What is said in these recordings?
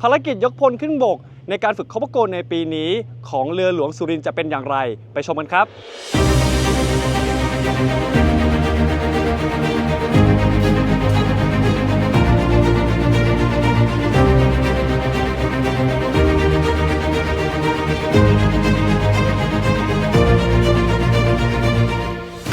ภารกิจยกพลขึ้นบก ในการฝึกคอปโกในปีนี้ของเรือหลวงสุรินทร์จะเป็นอย่างไร ไปชมกันครับ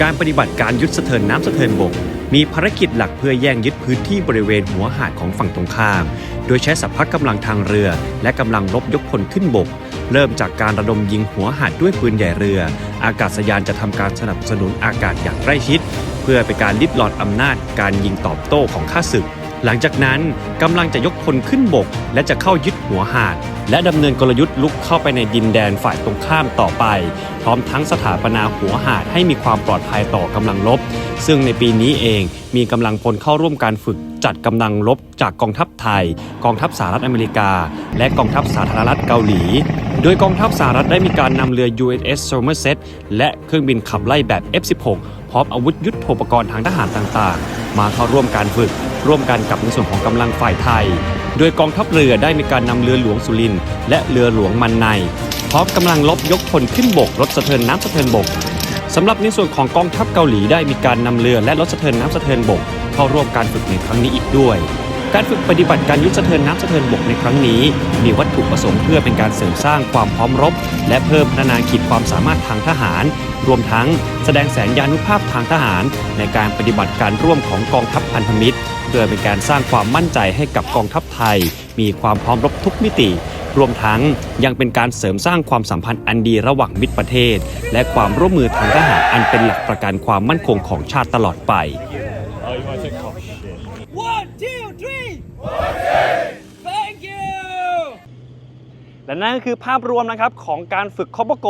การปฏิบัติการยุทธสะเทินน้ำสะเทินบก มีภารกิจหลักเพื่อแย่งยึดพื้นที่บริเวณหัวหาดของฝั่งตรงข้าม โดยใช้สัพพะกำลังทางเรือ และกำลังรบยกพลขึ้นบก เริ่มจากการระดมยิงหัวหาดด้วยปืนใหญ่เรือ อากาศยานจะทำการสนับสนุนอากาศอย่างใกล้ชิด เพื่อเป็นการลิดลอดอำนาจการยิงตอบโต้ของข้าศึก หลังจากนั้นกำลังจะยกพลขึ้นบก และจะเข้ายึดหัวหาด และดำเนินกลยุทธ์ลุกเข้าไปในดินแดนฝ่ายตรงข้ามต่อไป พร้อมทั้งสถาปนาหัวหาดให้มีความปลอดภัยต่อกำลังรบ ซึ่งในปีนี้เองมีกำลังพลเข้าร่วมการฝึกจัดกำลังรบจากกองทัพไทย กองทัพสหรัฐอเมริกา และกองทัพสาธารณรัฐเกาหลี โดยกองทัพสหรัฐได้มีการนำเรือ USS Somerset และเครื่องบินขับไล่แบบ F-16 พร้อมอาวุธยุทโธปกรณ์ทางทหารต่างๆ มาเข้าร่วมการฝึก ร่วมกันกับในส่วนของกำลังฝ่ายไทย โดยกองทัพเรือได้มีการนำเรือหลวงสุรินและเรือหลวงมันในพร้อมกำลังลบยกพลขึ้นบกรถสะเทินน้ำสะเทินบกสำหรับในส่วนของกองทัพเกาหลีได้มีการนำเรือและรถสะเทินน้ำสะเทินบก เข้าร่วมการฝึกในครั้งนี้อีกด้วย การฝึกปฏิบัติการยุทธสะเทินน้ำสะเทินบกในครั้งนี้ มีวัตถุประสงค์เพื่อเป็นการเสริมสร้างความพร้อมรบ และเพิ่มพัฒนาขีดความสามารถทางทหาร รวมทั้งแสดงแสนยานุภาพทางทหาร ในการปฏิบัติการร่วมของกองทัพพันธมิตร เพื่อเป็นการสร้างความมั่นใจให้กับกองทัพไทย มีความพร้อมรบทุกมิติรวมทั้งยังเป็นการเสริมสร้างความสัมพันธ์อันดีระหว่างมิตรประเทศ และความร่วมมือทางทหารอันเป็นหลักประกันความมั่นคงของชาติตลอดไป และนั่นก็คือภาพรวมนะครับของการฝึกคอปโก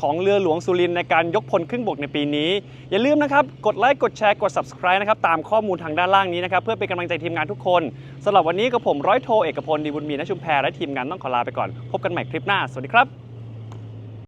ของเรือหลวงสุรินในการยกพลครึ่งบกในปีนี้ อย่าลืมนะครับกดไลค์กดแชร์กด subscribe นะครับตามข้อมูลทางด้านล่างนี้นะครับเพื่อเป็นกำลังใจทีมงานทุกคนสำหรับวันนี้กับผมร้อยโทเอกพลดีบุญมีนชุมแพรและทีมงานต้องขอลาไปก่อน พบกันใหม่คลิปหน้าสวัสดีครับ